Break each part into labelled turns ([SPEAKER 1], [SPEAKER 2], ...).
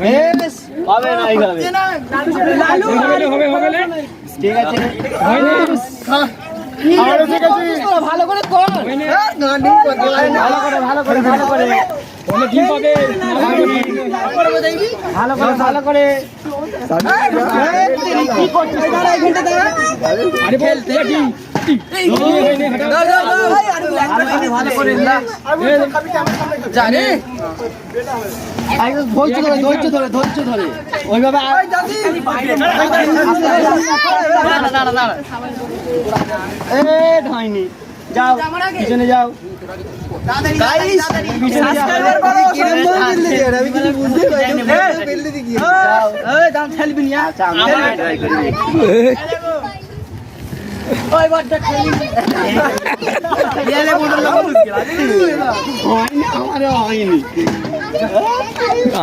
[SPEAKER 1] বেশ, হবে না এইভাবে
[SPEAKER 2] হবে হবে না
[SPEAKER 1] ঠিক আছে ভালো করে কর ভালো করে ভালো করে ভালো করে ভালো করে ভালো করে কি করছিস
[SPEAKER 2] হয়নি
[SPEAKER 1] ধৈর্য ধরে ধৈর্য ধরে ধৈর্য ধরে ওইভাবে ঢাইনি যাও পিছনে যাও পিছনে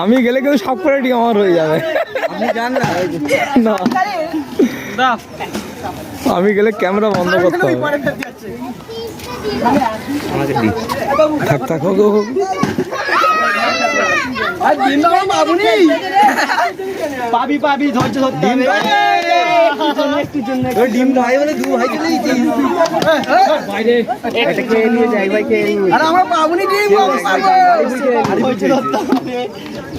[SPEAKER 3] আমি গেলে কিন্তু সব করে ডিম আমার হয়ে যাবে।
[SPEAKER 1] আপনি জান না।
[SPEAKER 3] না আমি গেলে ক্যামেরা বন্ধ করতে হবে। থাক থাক হোক হোক,
[SPEAKER 1] পাবি পাবি ধৈর্য ধরতে ডিম ভাই বলে দু ভাই চলে
[SPEAKER 2] বাইরে
[SPEAKER 1] এটা কে নিয়ে যাই ভাই কে আরে আমরা পাবনি ডিম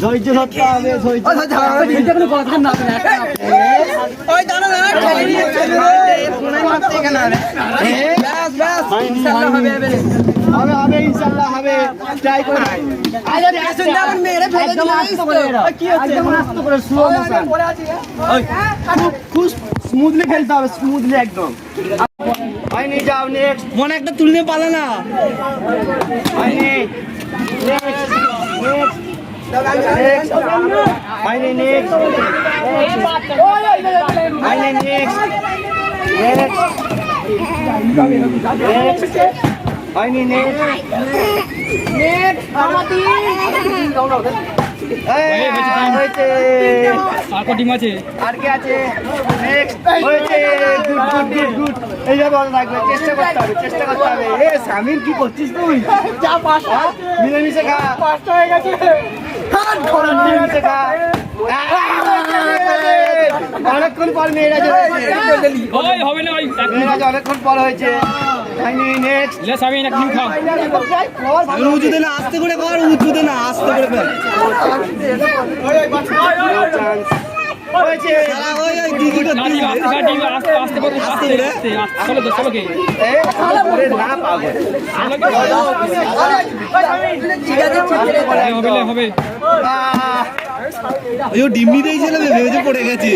[SPEAKER 1] ধৈর্য ধরতে হবে ধৈর্য কথা না ওই দাঁড়া দাঁড়া ইনশাআল্লাহ হবে হবে। হবে ইনশাআল্লাহ হবে। ট্রাই করে। আরে আসুন যেমন মেরে ফেলে দিল কি হচ্ছে? একদম আস্তে করে স্লো মোশন খুব স্মুথলি খেলতে হবে স্মুথলি একদম। হয়নি যাও নেক্সট মনে একটা তুলনে পালা না। হয়নি। নেক্সট নেক্সট নেক্সট হয়নি নেক্সট হয়নি নেক্সট নেক্সট নেক্সট হয়নি আর কি আছে এইভাবে ভালো থাকবে চেষ্টা করতে হবে চেষ্টা করতে হবে এ সামির কি করছিস তুই যা পাঁচটা মিলেমিশে খা পাঁচটা হয়ে গেছে মিলেমিশে খা অনেকক্ষণ পর মেয়েরা হয়েছে
[SPEAKER 2] ওই হবে না ওই
[SPEAKER 1] মেয়েরা অনেকক্ষণ পর হয়েছে। নেক্সট
[SPEAKER 2] খাও।
[SPEAKER 1] উঁচুতে না আস্তে করে কর উঁচুতে না আস্তে করে ওই ওই
[SPEAKER 2] হবে
[SPEAKER 1] ওই ডিমনি দিয়েছিল ভেবেছে পড়ে গেছে।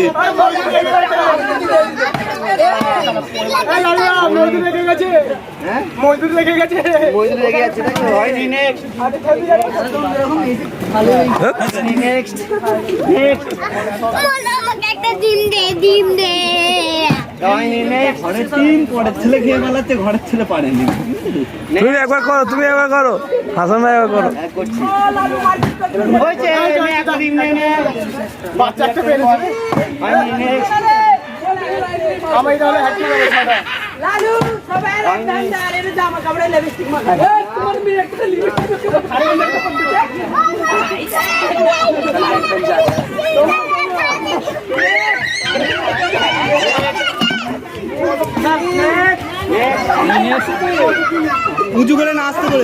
[SPEAKER 1] মজদুর লেগে গেছে।
[SPEAKER 4] দে ডিম দে
[SPEAKER 1] হয়নি নেক্সট
[SPEAKER 3] তুমি একবার করো তুমি একবার করো। হাসান ভাই একবার করো।
[SPEAKER 1] হ্যাঁ, নে। বাচ্চা
[SPEAKER 5] লালু সবাই রাস্তায় দাঁড়িয়ে জামা কাপড়ে লিপস্টিক মাখায় এই, তোমার মেয়ে একটা লিপস্টিক
[SPEAKER 1] উঁচু করে না আসতে করে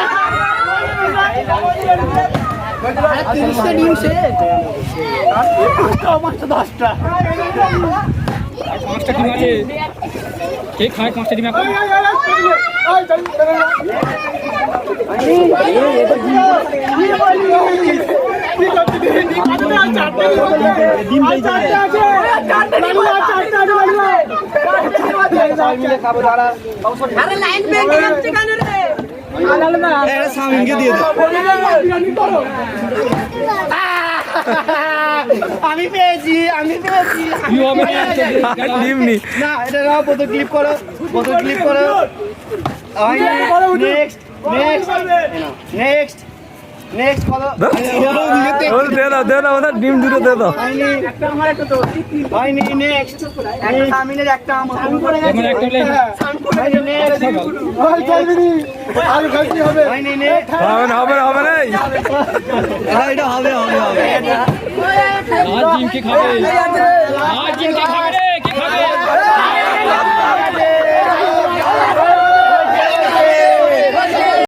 [SPEAKER 2] পাঁচটা ডিম আছে। কে খায় পাঁচটা ডিম এখন?
[SPEAKER 1] দাঁড়া
[SPEAKER 5] আরে লাইন ব্যাংকে আসছে কেন রে।
[SPEAKER 1] এটা স্বামীকে দিয়ে আমি পেয়েছি আমি পেয়েছি।
[SPEAKER 2] কি না
[SPEAKER 3] নি
[SPEAKER 1] না এটা নাও বোতল ক্লিপ করো বোতল ক্লিপ করো। নেক্সট নেক্সট নেক্সট নেক্সট করো
[SPEAKER 3] ওর দে দাও দে দাও ওদের ডিম দুটো দে দাও
[SPEAKER 1] হয়নি হয়নি নেক্সট একটা একটা আমার।
[SPEAKER 2] এখানে একটা
[SPEAKER 1] হয়নি নেক্সট হয়নি নেক্সট
[SPEAKER 3] হবে। না হবে হবে না
[SPEAKER 1] এটা হবে হবে হবে।
[SPEAKER 2] আজ ডিম কে খাবে। আজ ডিম কে খাবে রে। কে খাবে